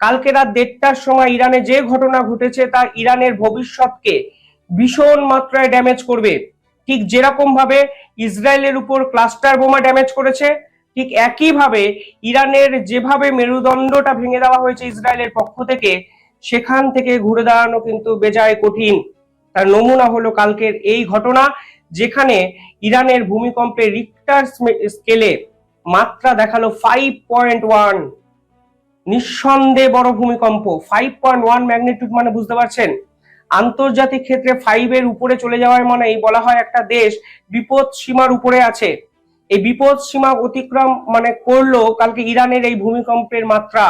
কালকে রাত দেড়টার সময় ইরানে যে ঘটনা ঘটেছে তা ইরানের ভবিষ্যৎকে ভীষণ মাত্রায় ড্যামেজ করবে। ঠিক যেরকম ভাবে ইসরায়েলের উপর ক্লাস্টার বোমা ড্যামেজ করেছে, ঠিক একইভাবে ইরানের যেভাবে মেরুদণ্ডটা ভেঙে দেওয়া হয়েছে ইসরায়েলের পক্ষ থেকে, সেখান থেকে ঘুরে দাঁড়ানো কিন্তু বেজায় কঠিন। তার নমুনা হলো কালকের এই ঘটনা, যেখানে ইরানের ভূমিকম্পে রিক্টার স্কেলে মাত্রা দেখাল ফাইভ পয়েন্ট ওয়ান নিঃসন্দেহে বড় ভূমিকম্প। ফাইভ পয়েন্ট ওয়ান ম্যাগনিটিউড মানে বুঝতে পারছেন? আন্তর্জাতিক ক্ষেত্রে ফাইভের উপরে চলে যাওয়ার মানে এই বলা হয় একটা দেশ বিপদ সীমার উপরে আছে। এই বিপদ সীমা অতিক্রম মানে করল কালকে ইরানের এই ভূমিকম্পের মাত্রা।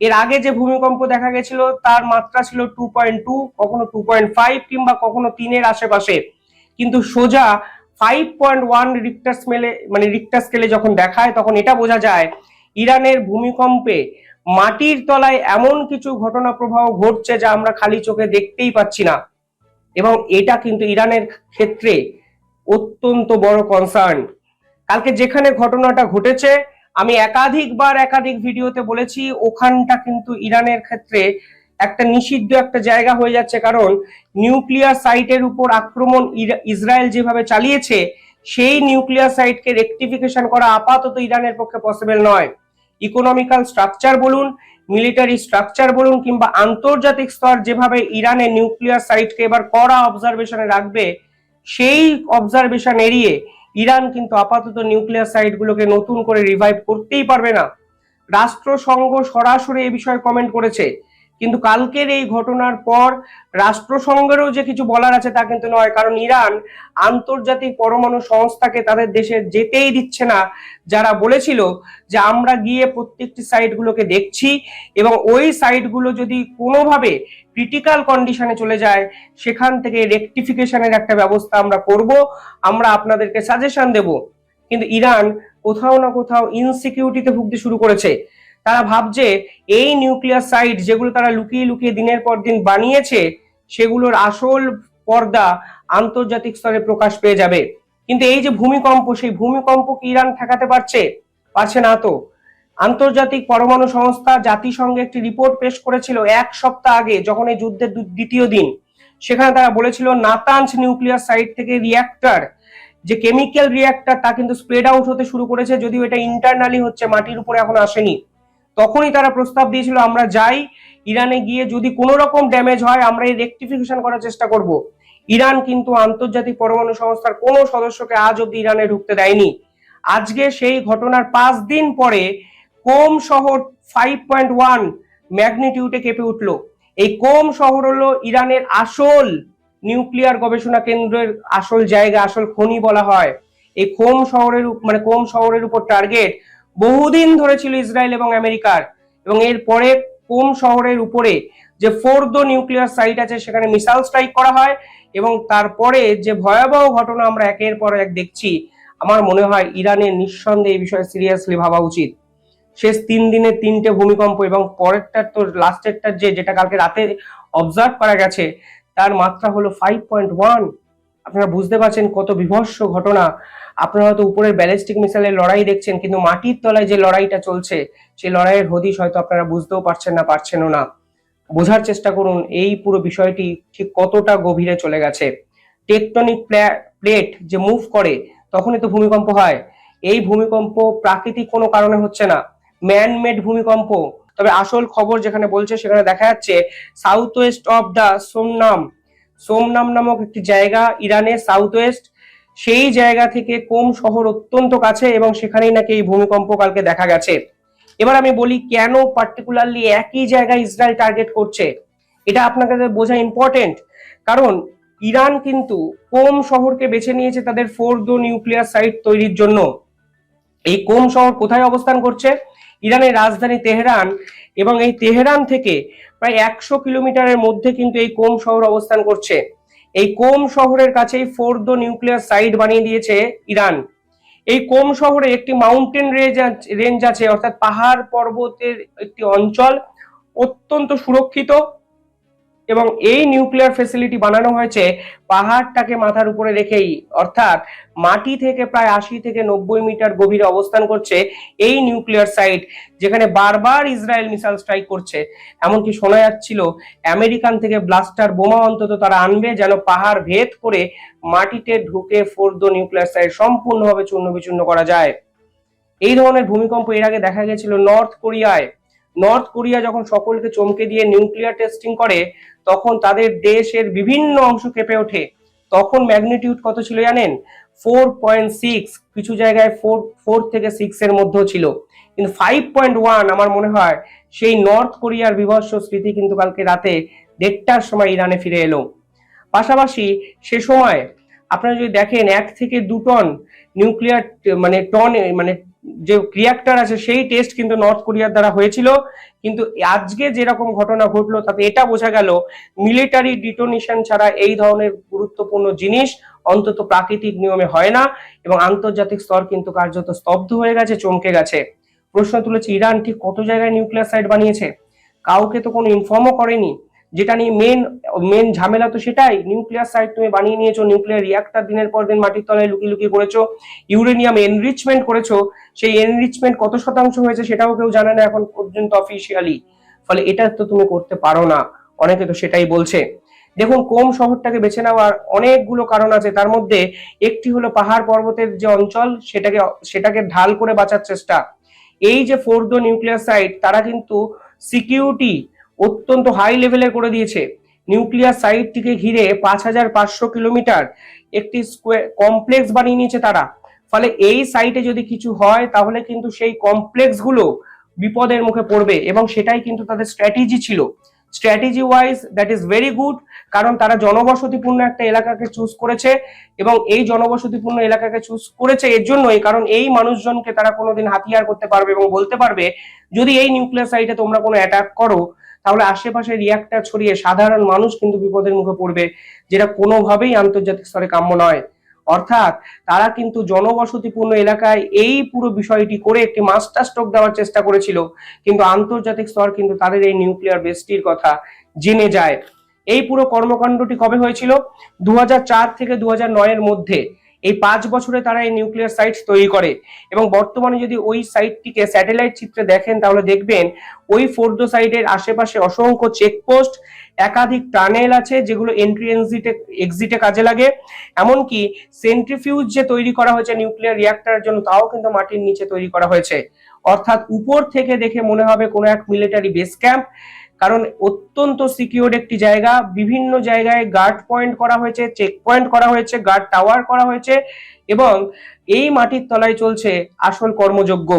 এর আগে যে ভূমিকম্প দেখা গেছিল, তার মাত্রা ছিল টু পয়েন্ট টু কখনো টু পয়েন্ট ফাইভ কিংবা কখনো তিনের আশেপাশে। কিন্তু সোজা ফাইভ পয়েন্ট ওয়ান রিক্টার স্মেলে মানে রিক্টার স্কেলে যখন দেখায়, তখন এটা বোঝা যায়, ইরানের ভূমিকম্পে মাটির তলায় এমন কিছু ঘটনা প্রবাহ ঘটছে যা আমরা খালি চোখে দেখতেই পাচ্ছি না। এবং এটা কিন্তু ইরানের ক্ষেত্রে অত্যন্ত বড় কনসার্ন কালকে যেখানে ঘটনাটা ঘটেছে, আমি একাধিকবার একাধিক ভিডিওতে বলেছি, ওখানটা কিন্তু ইরানের ক্ষেত্রে একটা নিষিদ্ধ একটা জায়গা হয়ে যাচ্ছে। কারণ নিউক্লিয়ার সাইটের উপর আক্রমণ ইসরায়েল যেভাবে চালিয়েছে, সেই নিউক্লিয়ার সাইটকে রেকটিফিকেশন করা আপাতত ইরানের পক্ষে পসিবল নয়। ইকোনমিক্যাল স্ট্রাকচার বলুন মিলিটারি স্ট্রাকচার বলুন, কিংবা আন্তর্জাতিক স্তর যেভাবে ইরানের নিউক্লিয়ার সাইটকে এবার কড়া অবজারভেশনে রাখবে, সেই অবজারভেশন এড়িয়ে ইরান কিন্তু আপাতত নিউক্লিয়ার সাইটগুলোকে নতুন করে রিভাইভ করতেই পারবে না। রাষ্ট্রসংঘ সরাসরি এ বিষয়ে কমেন্ট করেছে। কিন্তু কালকের এই ঘটনার পর রাষ্ট্রসংঘেরও যে কিছু বলার আছে তা কিন্তু নয়, কারণ ইরান আন্তর্জাতিক পরমাণু সংস্থাকে তাদের দেশে যেতেই দিচ্ছে না। যারা বলেছিল যে আমরা গিয়ে প্রত্যেকটি সাইটগুলোকে দেখছি এবং ওই সাইটগুলো যদি কোনোভাবে ক্রিটিক্যাল কন্ডিশনে চলে যায়, সেখান থেকে রেকটিফিকেশনের একটা ব্যবস্থা আমরা করব, আমরা আপনাদেরকে সাজেশন দেব। কিন্তু ইরান কোথাও না কোথাও ইনসিকিউরিটিতে ভুগতে শুরু করেছে। তারা ভাবছে এই নিউক্লিয়ার সাইট যেগুলো তারা লুকিয়ে লুকিয়ে দিনের পর দিন বানিয়েছে, সেগুলোর আসল পর্দা আন্তর্জাতিক স্তরে প্রকাশ পেয়ে যাবে। কিন্তু এই যে ভূমিকম্প, সেই ভূমিকম্প কি ইরান ঠেকাতে পারছে? পারছে না তো। আন্তর্জাতিক পরমাণু সংস্থা জাতিসংঘে একটি রিপোর্ট পেশ করেছিল এক সপ্তাহ আগে, যখন এই যুদ্ধের দ্বিতীয় দিন। সেখানে তারা বলেছিল, নাতাঞ্জ নিউক্লিয়ার সাইট থেকে রিয়াক্টর যে কেমিক্যাল রিয়াক্টর তা কিন্তু স্প্রেড আউট হতে শুরু করেছে, যদিও এটা ইন্টারনালি হচ্ছে, মাটির উপরে এখন আসেনি। তখনই তারা প্রস্তাব দিয়েছিল, আমরা যাই। ইরানে গিয়ে যদি কোনো রকম ড্যামেজ হয়, আমরা এই রেকটিফিকেশন করার চেষ্টা করব। ইরান কিন্তু আন্তর্জাতিক পরমাণু সংস্থার কোনো সদস্যকে আজ অব্দি ইরানে ঢুকতে দেয়নি। আজকে সেই ঘটনার পাঁচ দিন পরে কোম শহর ফাইভ পয়েন্ট ওয়ান ম্যাগনিটিউডে কেঁপে উঠল। এই কোম শহর হলো ইরানের আসল নিউক্লিয়ার গবেষণা কেন্দ্রের আসল জায়গা, আসল খনি বলা হয়। এই কোম শহরের মানে কোম শহরের উপর টার্গেট বহুদিন ধরে ছিল ইসরায়েল এবং আমেরিকার, এবং এর পরে কোম শহরের উপরে যে ফোর্দো নিউক্লিয়ার সাইট আছে সেখানে মিসাইল স্ট্রাইক করা হয়, এবং তারপরে যে ভয়াবহ ঘটনা আমরা একের পর এক দেখছি, আমার মনে হয় ইরানের নিঃসন্দেহে এই বিষয়ে সিরিয়াসলি ভাবা উচিত। শেষ তিন দিনে তিনটে ভূমিকম্প এবং পরেরটার তো লাস্টেরটার যে, যেটা কালকে রাতে অবজার্ভ করা গেছে, তার মাত্রা হলো ফাইভ পয়েন্ট ওয়ান আপনারা বুঝতে পারছেন কত বিভৎস ঘটনা। আপনারা হয়তো উপরের ব্যালিস্টিক মিসাইলের লড়াই দেখছেন, কিন্তু মাটির তলায় যে লড়াইটা চলছে সেই লড়াইয়ের হদিশ হয়তো আপনারা বুঝতেও পারছেন না, পারছেনও না। বোঝার চেষ্টা করুন, এই পুরো বিষয়টি ঠিক কতটা গভীরে চলে গেছে। টেকটনিক প্লেট যে মুভ করে, তখনই তো ভূমিকম্প হয়। এই ভূমিকম্প প্রাকৃতিক কোনো কারণে হচ্ছে না। ম্যান মেড ভূমিকম্প। তবে আসল খবর যেখানে বলছে, সেখানে দেখা যাচ্ছে সাউথ ওয়েস্ট অফ দা সোমনাম সোমনাম নামক একটি জায়গা, ইরানের সাউথ ওয়েস্ট সেই জায়গা থেকে কোম শহর অত্যন্ত কাছে এবং সেখানেই নাকি এই ভূমিকম্প কালকে দেখা গেছে। এবার আমি বলি, কেন পার্টিকুলারলি একই জায়গায় ইসরায়েল টার্গেট করছে? এটা আপনাকে বোঝা ইম্পর্টেন্ট কারণ ইরান কিন্তু কোম শহরকে বেছে নিয়েছে তাদের ফোর্থ নিউক্লিয়ার সাইট তৈরির জন্য? এই কোম শহর কোথায় অবস্থান করছে? ইরানের রাজধানী তেহরান। এবং এই তেহরান থেকে প্রায় একশো কিলোমিটারের মধ্যে কিন্তু এই কোম শহর অবস্থান করছে। এই কোম শহরের কাছেই ফোর্থ নিউক্লিয়ার সাইট বানিয়ে দিয়েছে ইরান। এই কোম শহরে একটি মাউন্টেন রেঞ্জ রেঞ্জ আছে, অর্থাৎ পাহাড় পর্বতের একটি অঞ্চল অত্যন্ত সুরক্ষিত। এবং এই নিউক্লিয়ার ফেসিলিটি বানানো হয়েছে পাহাড়টাকে মাথার উপরে রেখেই। অর্থাৎ মাটি থেকে প্রায় আশি থেকে নব্বই মিটার গভীরে অবস্থান করছে এই নিউক্লিয়ার সাইট যেখানে বারবার ইসরায়েল মিসাইল স্ট্রাইক করছে। এমনকি শোনা যাচ্ছিল, আমেরিকান থেকে ব্লাস্টার বোমা অন্তত তারা আনবে যেন পাহাড় ভেদ করে মাটিতে ঢুকে ফোর্দ নিউক্লিয়ার সাইট সম্পূর্ণভাবে চূর্ণ বিচূর্ণ করা যায়। এই ধরনের ভূমিকম্প এর আগে দেখা গেছিল নর্থ কোরিয়ায় নর্থ কোরিয়া যখন সকলকে চমকে দিয়ে নিউক্লিয়ার টেস্টিং করে, তখন তাদের দেশের বিভিন্ন অংশ কেঁপে ওঠে। তখন ম্যাগনিটিউড কত ছিল জানেন? ফোর পয়েন্ট সিক্স কিছু জায়গায় ফোর ফোর থেকে সিক্স এর মধ্যেও ছিল। কিন্তু ফাইভ পয়েন্ট ওয়ান আমার মনে হয়, সেই নর্থ কোরিয়ার বিভৎস স্মৃতি কিন্তু কালকে রাতে দেড়টার সময় ইরানে ফিরে এলো। পাশাপাশি সে সময় আপনারা যদি দেখেন, এক থেকে দু টন নিউক্লিয়ার মানে টন মানে যে রিয়াক্টর আছে, সেই টেস্ট কিন্তু নর্থ কোরিয়ার দ্বারা হয়েছিল। কিন্তু আজকে যেরকম ঘটনা ঘটলো, তাতে এটা বোঝা গেল মিলিটারি ডিটোনেশন ছাড়া এই ধরনের গুরুত্বপূর্ণ জিনিস অন্তত প্রাকৃতিক নিয়মে হয় না এবং আন্তর্জাতিক স্তর কিন্তু কার্যত স্তব্ধ হয়ে গেছে, চমকে গেছে। প্রশ্ন তুলেছে, ইরান ঠিক কত জায়গায় নিউক্লিয়ার সাইট বানিয়েছে? কাউকে তো কোনো ইনফর্মও করেনি। যেটা নিয়ে মেন মেন ঝামেলা তো সেটাই নিউক্লিয়ার সাইট তুমি বানিয়ে নিয়েছো নিউক্লিয়ার রিয়াক্টর দিনের পর দিন মাটির তলায় লুকিয়ে লুকিয়ে করেছ ইউরেনিয়াম এনরিচমেন্ট করেছ, সেই এনরিচমেন্ট কত শতাংশ হয়েছে সেটাও কেউ জানে না এখন পর্যন্ত অফিসিয়ালি ফলে এটা তো তুমি করতে পারো না, অনেকে তো সেটাই বলছে। দেখুন, কোন শহরটাকে বেছে নেওয়ার অনেকগুলো কারণ আছে, তার মধ্যে একটি হলো পাহাড় পর্বতের যে অঞ্চল, সেটাকে সেটাকে ঢাল করে বাঁচার চেষ্টা। এই যে ফোর্দ নিউক্লিয়ার সাইট তারা কিন্তু সিকিউরিটি অত্যন্ত হাই লেভেলে করে দিয়েছে। নিউক্লিয়ার সাইটটিকে ঘিরে পাঁচ হাজার পাঁচশো কিলোমিটার একটি স্কোয়ার কমপ্লেক্স বানিয়ে নিয়েছে তারা। ফলে এই সাইটে যদি কিছু হয়, তাহলে কিন্তু সেই কমপ্লেক্সগুলো বিপদের মুখে পড়বে এবং সেটাই কিন্তু তাদের স্ট্র্যাটেজি ছিল। Strategy wise that is very good কারণ তারা জনবসতিপূর্ণ একটা এলাকাকে চুজ করেছে এবং এই জনবসতিপূর্ণ এলাকাকে চুজ করেছে এর জন্যই, কারণ এই মানুষজনকে তারা কোনোদিন হাতিয়ার করতে পারবে এবং বলতে পারবে, যদি এই নিউক্লিয়ার সাইটে তোমরা কোনো অ্যাটাক করো তাহলে আশেপাশে রিয়াক্টার ছড়িয়ে সাধারণ মানুষ কিন্তু বিপদের মুখে পড়বে, যেটা কোনোভাবেই আন্তর্জাতিক স্তরে কাম্য নয়। অর্থাৎ তারা কিন্তু জনবসতিপূর্ণ এলাকায় এই পুরো বিষয়টি করে একটি মাস্টার স্ট্রোক দেওয়ার চেষ্টা করেছিল, কিন্তু আন্তর্জাতিক স্তর কিন্তু তাদের এই নিউক্লিয়ার বেসটির কথা জেনে যায়। এই পুরো কর্মকাণ্ডটি কবে হয়েছিল? দু হাজার চার থেকে দু এর মধ্যে। এই পাঁচ বছরে তারা এই নিউক্লিয়ার সাইট তৈরি করে। এবং বর্তমানে যদি ওই সাইটটিকে স্যাটেলাইট চিত্রে দেখেন, তাহলে দেখবেন ওই ফোর্দো সাইডের আশেপাশে অসংখ্য চেকপোস্ট, একাধিক টানেল আছে যেগুলো এন্ট্রি এক্সিটে এক্সিটে কাজে লাগে। এমনকি সেন্ট্রিফিউজ যে তৈরি করা হয়েছে নিউক্লিয়ার রিয়াক্টরের জন্য, তাও কিন্তু মাটির নিচে তৈরি করা হয়েছে। অর্থাৎ উপর থেকে দেখে মনে হবে কোনো এক মিলিটারি বেস ক্যাম্প কারণ অত্যন্ত সিকিউর একটি জায়গা, বিভিন্ন জায়গায় গার্ড পয়েন্ট করা হয়েছে চেক পয়েন্ট করা হয়েছে গার্ড টাওয়ার করা হয়েছে এবং এই মাটির তলায় চলছে আসল কর্মযোগ্য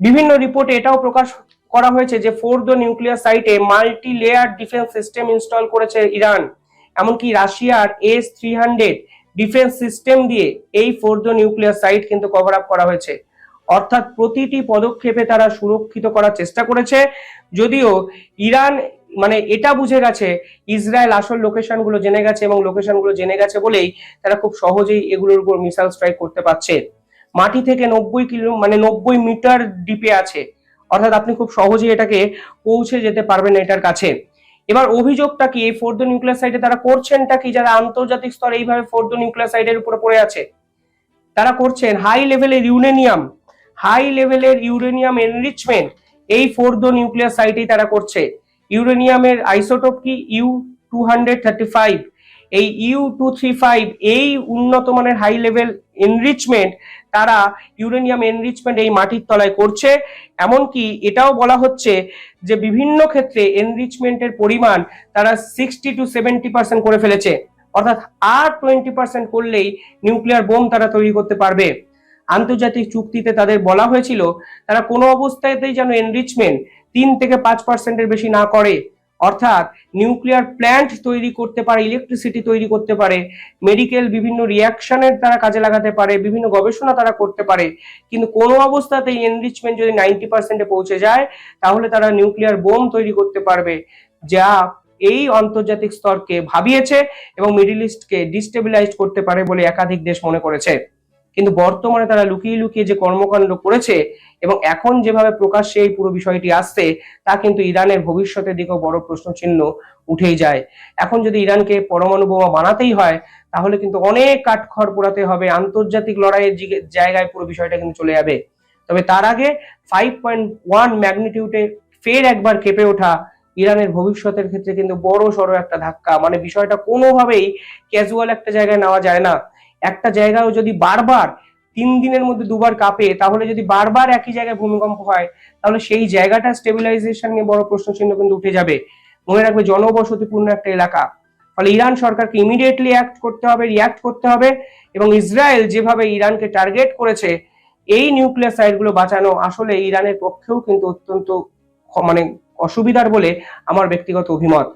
বিভিন্ন রিপোর্টে এটাও প্রকাশ করা হয়েছে যে ফোর ফোর্দ নিউক্লিয়ার সাইটে multi layer defence system install করেছে ইরান। এমনকি রাশিয়ার S three hundred defence system দিয়ে এই ফোর ফোর্দ নিউক্লিয়ার সাইট কিন্তু কভার আপ করা হয়েছে। অর্থাৎ প্রতিটি পদক্ষেপে তারা সুরক্ষিত করার চেষ্টা করেছে। যদিও ইরান মানে এটা বুঝে গেছে, ইসরায়েল আসল লোকেশনগুলো জেনে গেছে এবং লোকেশনগুলো জেনে গেছে বলেই তারা খুব সহজেই এগুলোর উপর মিসাইল স্ট্রাইক করতে পারছে। মাটি থেকে নব্বই কিলো মানে নব্বই মিটার ডিপে আছে। অর্থাৎ আপনি খুব সহজেই এটাকে পৌঁছে যেতে পারবেন এটার কাছে। এবার অভিযোগটা কি, এই ফোর্দ নিউক্লিয়ার সাইটে তারা করছেনটা কি, যারা আন্তর্জাতিক স্তরে এইভাবে ফোর্দ নিউক্লিয়ার সাইটের উপরে পড়ে আছে? তারা করছেন হাই লেভেলের ইউরেনিয়াম হাই লেভেলের ইউরেনিয়াম এনরিচমেন্ট এই ফোর্দ নিউক্লিয়ার সাইটেই তারা করছে। ইউরেনিয়ামের আইসোটোপ কি? U two hundred thirty five এই ইউ টু থ্রি ফাইভ এই উন্নত মানের হাই লেভেল এনরিচমেন্ট তারা ইউরেনিয়াম এনরিচমেন্ট এই মাটির তলায় করছে। এমনকি এটাও বলা হচ্ছে যে বিভিন্ন ক্ষেত্রে এনরিচমেন্টের পরিমাণ তারা সিক্সটি টু সেভেন্টি পার্সেন্ট করে ফেলেছে। অর্থাৎ আর টোয়েন্টি পার্সেন্ট করলেই নিউক্লিয়ার বোম তারা তৈরি করতে পারবে। আন্তর্জাতিক চুক্তিতে তাদের বলা হয়েছিল, তারা কোনো অবস্থাতেই যেন এনরিচমেন্ট তিন থেকে পাঁচ পার্সেন্টের বেশি না করে। অর্থাৎ নিউক্লিয়ার প্ল্যান্ট তৈরি করতে পারে ইলেকট্রিসিটি তৈরি করতে পারে মেডিকেল বিভিন্ন রিয়াকশনের তারা কাজে লাগাতে পারে, বিভিন্ন গবেষণা তারা করতে পারে। কিন্তু কোনো অবস্থাতেই এনরিচমেন্ট যদি নাইনটি পার্সেন্টে পৌঁছে যায়, তাহলে তারা নিউক্লিয়ার বোম তৈরি করতে পারবে, যা এই আন্তর্জাতিক স্তরকে ভাবিয়েছে এবং মিডিল ইস্টকে ডিস্টেবিলাইজ করতে পারে বলে একাধিক দেশ মনে করেছে। কিন্তু বর্তমানে তারা লুকিয়ে লুকিয়ে যে কর্মকাণ্ড করেছে এবং এখন যেভাবে প্রকাশ্যে এই পুরো বিষয়টি আসছে, তা কিন্তু ইরানের ভবিষ্যতের দিকেও বড় প্রশ্নচিহ্ন উঠেই যায়। এখন যদি ইরানকে পরমাণু বোমা বানাতেই হয়, তাহলে কিন্তু অনেক কাঠখড় পোড়াতে হবে, আন্তর্জাতিক লড়াইয়ের জায়গায় পুরো বিষয়টা কিন্তু চলে যাবে। তবে তার আগে ফাইভ পয়েন্ট ওয়ান ম্যাগনিটিউডে ফের একবার কেঁপে ওঠা ইরানের ভবিষ্যতের ক্ষেত্রে কিন্তু বড় সড়ো একটা ধাক্কা। মানে বিষয়টা কোনোভাবেই ক্যাজুয়াল একটা জায়গায় নেওয়া যায় না। একটা জায়গাও যদি বারবার তিন দিনের মধ্যে দুবার কাঁপে, তাহলে যদি বারবার একই জায়গায় ভূমিকম্প হয়, তাহলে সেই জায়গাটা স্টেবিলাইজেশন নিয়ে বড় প্রশ্নচিহ্ন কিন্তু উঠে যাবে। মনে রাখবে জনবসতিপূর্ণ একটা এলাকা। ফলে ইরান সরকারকে ইমিডিয়েটলি অ্যাক্ট করতে হবে রিয়াক্ট করতে হবে এবং ইসরায়েল যেভাবে ইরানকে টার্গেট করেছে, এই নিউক্লিয়ার সাইটগুলো বাঁচানো আসলে ইরানের পক্ষেও কিন্তু অত্যন্ত মানে অসুবিধার বলে আমার ব্যক্তিগত অভিমত।